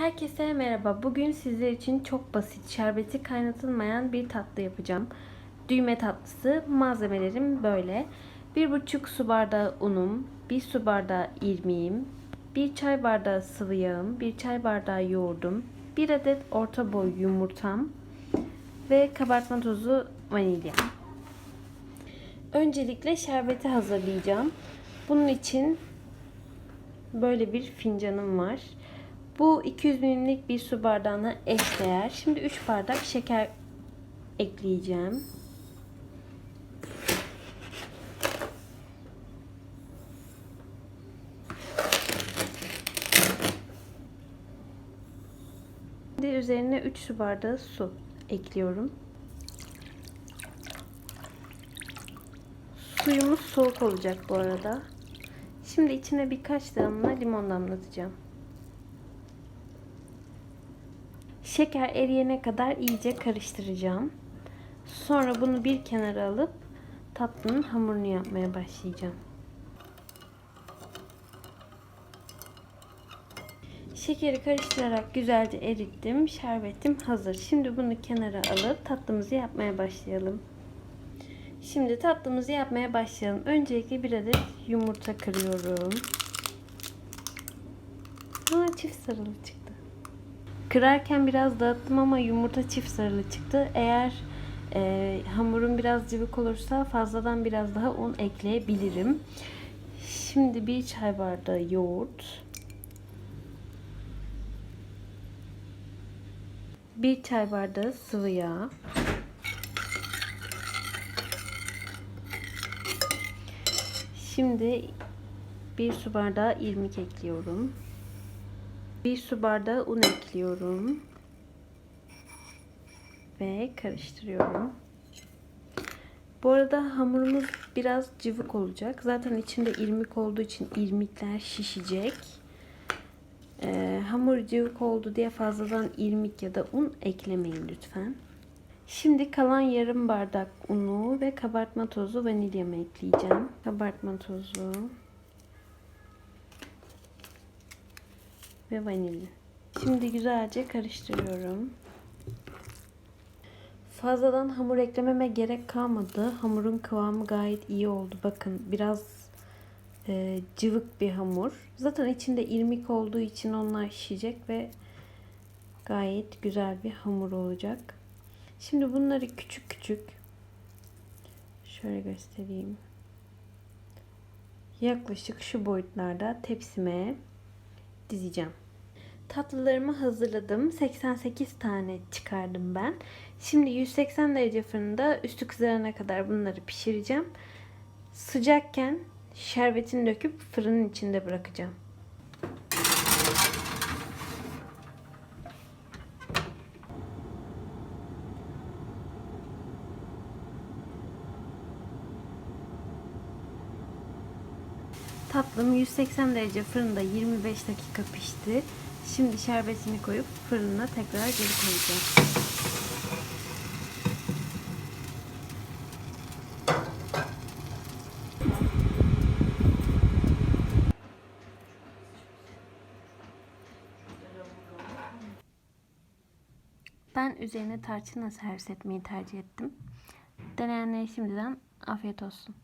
Herkese merhaba. Bugün sizler için çok basit, şerbeti kaynatılmayan bir tatlı yapacağım. Düğme tatlısı. Malzemelerim böyle. 1,5 su bardağı unum, 1 su bardağı irmiğim, 1 çay bardağı sıvı yağım, 1 çay bardağı yoğurdum, 1 adet orta boy yumurtam ve kabartma tozu vanilya. Öncelikle şerbeti hazırlayacağım. Bunun için böyle bir fincanım var. Bu 200 milimlik bir su bardağına eşdeğer. Şimdi 3 bardak şeker ekleyeceğim. Şimdi üzerine 3 su bardağı su ekliyorum. Suyumuz soğuk olacak bu arada. Şimdi içine birkaç damla limon damlatacağım. Şeker eriyene kadar iyice karıştıracağım. Sonra bunu bir kenara alıp tatlının hamurunu yapmaya başlayacağım. Şekeri karıştırarak güzelce erittim. Şerbetim hazır. Şimdi bunu kenara alıp tatlımızı yapmaya başlayalım. Şimdi tatlımızı yapmaya başlayalım. Öncelikle bir adet yumurta kırıyorum. Aa, çift sarılı çıktı. Kırarken biraz dağıttım ama yumurta çift sarılı çıktı. Eğer e, hamurun biraz cıvık olursa fazladan biraz daha un ekleyebilirim. Şimdi bir çay bardağı yoğurt. Bir çay bardağı sıvı yağ. Şimdi bir su bardağı irmik ekliyorum. Bir su bardağı un ekliyorum. Ve karıştırıyorum. Bu arada hamurumuz biraz cıvık olacak. Zaten içinde irmik olduğu için irmikler şişecek. Ee, hamur cıvık oldu diye fazladan irmik ya da un eklemeyin lütfen. Şimdi kalan yarım bardak unu ve kabartma tozu vanilyamı ekleyeceğim. Kabartma tozu ve vanilya. Şimdi güzelce karıştırıyorum. Fazladan hamur eklememe gerek kalmadı. Hamurun kıvamı gayet iyi oldu. Bakın biraz e, cıvık bir hamur. Zaten içinde irmik olduğu için onlar şişecek ve gayet güzel bir hamur olacak. Şimdi bunları küçük küçük şöyle göstereyim. Yaklaşık şu boyutlarda tepsime dizeceğim. Tatlılarımı hazırladım. 88 tane çıkardım ben. Şimdi 180 derece fırında üstü kızarana kadar bunları pişireceğim. Sıcakken şerbetini döküp fırının içinde bırakacağım. Tatlım 180 derece fırında 25 dakika pişti. Şimdi şerbetini koyup fırına tekrar geri koyacağım. Ben üzerine tarçınla servis etmeyi tercih ettim. Deneyenlere şimdiden afiyet olsun.